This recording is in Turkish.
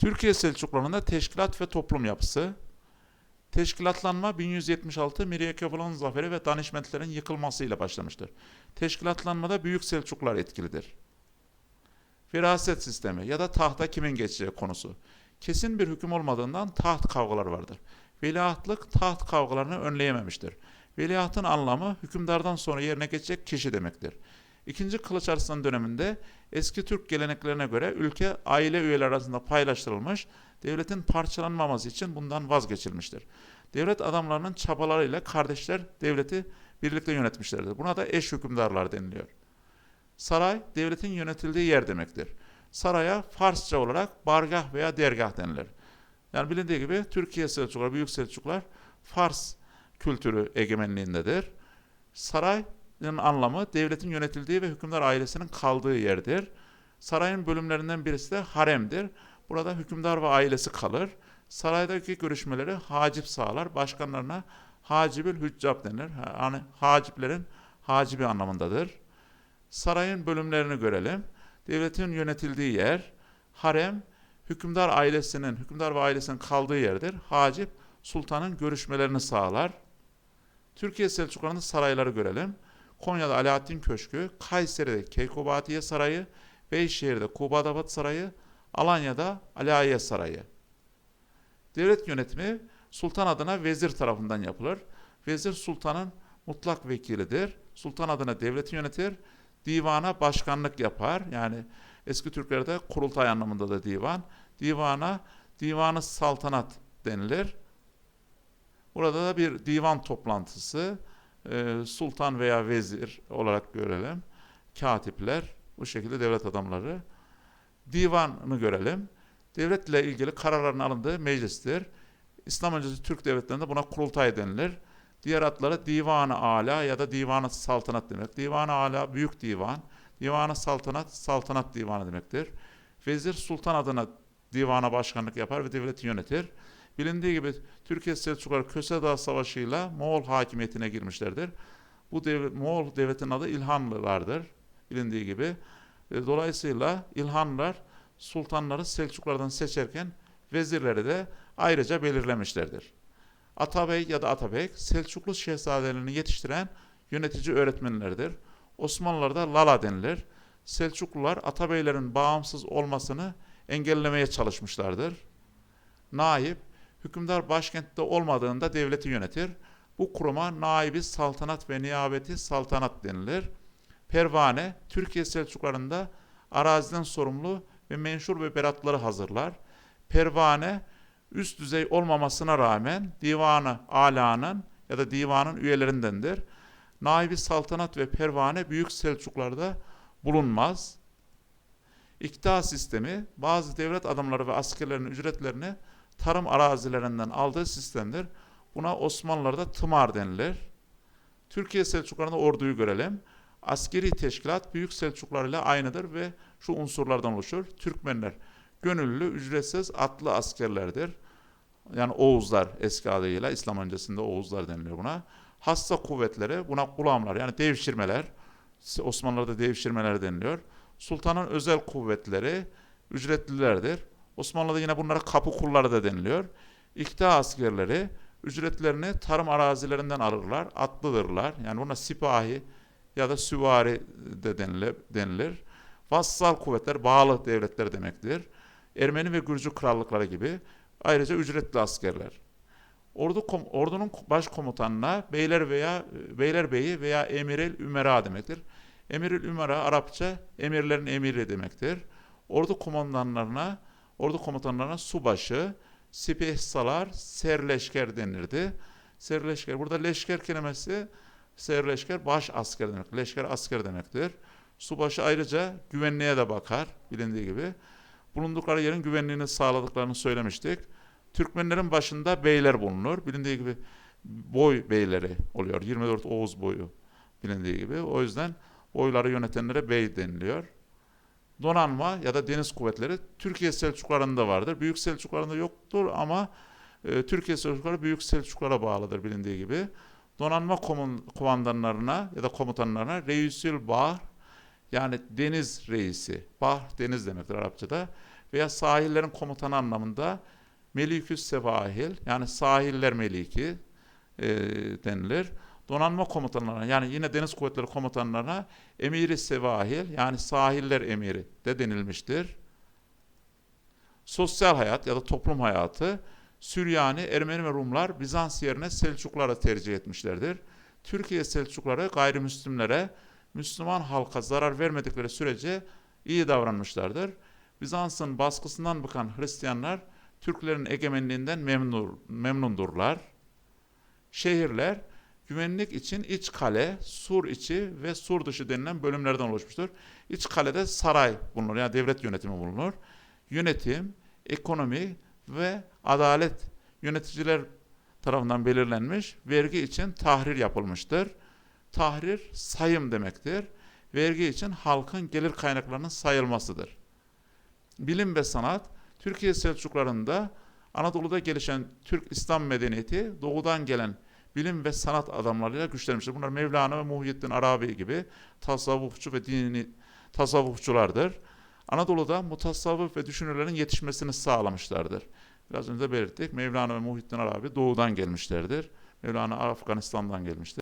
Türkiye Selçuklularında teşkilat ve toplum yapısı. Teşkilatlanma 1176 Mirya Kefalan zaferi ve danişmentlerin yıkılmasıyla başlamıştır. Teşkilatlanmada Büyük Selçuklular etkilidir. Veraset sistemi ya da tahta kimin geçeceği konusu. Kesin bir hüküm olmadığından taht kavgaları vardır. Veliahtlık taht kavgalarını önleyememiştir. Veliahtın anlamı hükümdardan sonra yerine geçecek kişi demektir. İkinci Kılıç Arslan döneminde eski Türk geleneklerine göre ülke aile üyeleri arasında paylaştırılmış, devletin parçalanmaması için bundan vazgeçilmiştir. Devlet adamlarının çabalarıyla kardeşler devleti birlikte yönetmişlerdir. Buna da eş hükümdarlar deniliyor. Saray, devletin yönetildiği yer demektir. Saraya Farsça olarak bargah veya dergah denilir. Yani bilindiği gibi Türkiye Selçuklular, Büyük Selçuklular Fars kültürü egemenliğindedir. Sarayın anlamı devletin yönetildiği ve hükümdar ailesinin kaldığı yerdir. Sarayın bölümlerinden birisi de haremdir. Burada hükümdar ve ailesi kalır. Saraydaki görüşmeleri hacip sağlar. Başkanlarına hacibül hüccab denir. Yani haciplerin hacibi anlamındadır. Sarayın bölümlerini görelim. Devletin yönetildiği yer, harem, hükümdar ailesinin, hükümdar ve ailesinin kaldığı yerdir. Hacip, sultanın görüşmelerini sağlar. Türkiye Selçuklularında sarayları görelim. Konya'da Alaaddin Köşkü, Kayseri'de Keykobatiye Sarayı, Beyşehir'de Kubadabat Sarayı, Alanya'da Alahiye Sarayı. Devlet yönetimi sultan adına vezir tarafından yapılır. Vezir sultanın mutlak vekilidir. Sultan adına devleti yönetir. Divana başkanlık yapar. Yani eski Türklerde kurultay anlamında da divan. Divana divanı saltanat denilir. Burada da bir divan toplantısı e, sultan veya vezir olarak görelim. Katipler, bu şekilde devlet adamları. Divanı görelim. Devletle ilgili kararların alındığı meclistir. İslam öncesi Türk devletlerinde buna kurultay denilir. Diğer adları Divan-ı Ala ya da Divan-ı Saltanat demek. Divan-ı Ala büyük divan, Divan-ı Saltanat saltanat divanı demektir. Vezir sultan adına divana başkanlık yapar ve devleti yönetir. Bilindiği gibi Türkiye Selçukluları Köse Dağı Savaşı'yla Moğol hakimiyetine girmişlerdir. Bu devlet, Moğol devletinin adı İlhanlılardır. Bilindiği gibi. E, Dolayısıyla İlhanlılar sultanları Selçuklardan seçerken vezirleri de ayrıca belirlemişlerdir. Atabey ya da Atabek Selçuklu şehzadelerini yetiştiren yönetici öğretmenlerdir. Osmanlılarda Lala denilir. Selçuklular Atabeylerin bağımsız olmasını engellemeye çalışmışlardır. Naip, hükümdar başkentte olmadığında devleti yönetir. Bu kuruma naibi saltanat ve niyabeti saltanat denilir. Pervane, Türkiye Selçuklarında araziden sorumlu ve menşur ve beratları hazırlar. Pervane, üst düzey olmamasına rağmen divanı alanın ya da divanın üyelerindendir. Naibi saltanat ve pervane büyük Selçuklarda bulunmaz. İktidar sistemi bazı devlet adamları ve askerlerin ücretlerini tarım arazilerinden aldığı sistemdir. Buna Osmanlılarda tımar denilir. Türkiye Selçuklarında orduyu görelim. Askeri teşkilat Büyük Selçuklar ile aynıdır ve şu unsurlardan oluşur. Türkmenler gönüllü, ücretsiz atlı askerlerdir. Yani Oğuzlar eski adıyla İslam öncesinde Oğuzlar deniliyor buna. Hassa kuvvetleri buna gulamlar yani devşirmeler. Osmanlılarda devşirmeler deniliyor. Sultanın özel kuvvetleri ücretlilerdir. Osmanlı'da yine bunlara kapı kulları da deniliyor. İktidar askerleri ücretlerini tarım arazilerinden alırlar. Atlıdırlar. Yani buna sipahi ya da süvari de denilir. Vassal kuvvetler bağlı devletler demektir. Ermeni ve Gürcü krallıkları gibi ayrıca ücretli askerler. Ordu kom, ordunun başkomutanına beyler veya beylerbeyi veya emirel ümera demektir. Emirül ümera Arapça emirlerin emiri demektir. Ordu komutanlarına ordu komutanlarına subaşı, sipehsalar, serleşker denirdi. Serleşker burada leşker kelimesi serleşker baş asker demek. Leşker asker demektir. Subaşı ayrıca güvenliğe de bakar bilindiği gibi. Bulundukları yerin güvenliğini sağladıklarını söylemiştik. Türkmenlerin başında beyler bulunur. Bilindiği gibi boy beyleri oluyor. 24 Oğuz boyu bilindiği gibi. O yüzden boyları yönetenlere bey deniliyor. Donanma ya da deniz kuvvetleri Türkiye Selçuklarında vardır. Büyük Selçuklarında yoktur ama e, Türkiye Selçukları Büyük Selçuklara bağlıdır bilindiği gibi. Donanma komun, kumandanlarına ya da komutanlarına Reisül Bahr yani deniz reisi, Bahr deniz demektir Arapçada. veya sahillerin komutanı anlamında Meliküs Sevahil yani sahiller meliki e, denilir. Donanma komutanlarına yani yine deniz kuvvetleri komutanlarına Emiri Sevahil yani sahiller emiri de denilmiştir. Sosyal hayat ya da toplum hayatı Süryani, Ermeni ve Rumlar Bizans yerine Selçuklara tercih etmişlerdir. Türkiye Selçukları gayrimüslimlere, Müslüman halka zarar vermedikleri sürece iyi davranmışlardır. Bizans'ın baskısından bıkan Hristiyanlar Türklerin egemenliğinden memnun, memnundurlar. Şehirler güvenlik için iç kale, sur içi ve sur dışı denilen bölümlerden oluşmuştur. İç kalede saray bulunur yani devlet yönetimi bulunur. Yönetim, ekonomi ve adalet yöneticiler tarafından belirlenmiş. Vergi için tahrir yapılmıştır. Tahrir sayım demektir. Vergi için halkın gelir kaynaklarının sayılmasıdır. Bilim ve sanat Türkiye Selçuklarında Anadolu'da gelişen Türk İslam medeniyeti doğudan gelen bilim ve sanat adamlarıyla güçlenmiştir. Bunlar Mevlana ve Muhyiddin Arabi gibi tasavvufçu ve dini tasavvufçulardır. Anadolu'da mutasavvıf ve düşünürlerin yetişmesini sağlamışlardır. Biraz önce de belirttik. Mevlana ve Muhyiddin Arabi doğudan gelmişlerdir. Mevlana Afganistan'dan gelmiştir.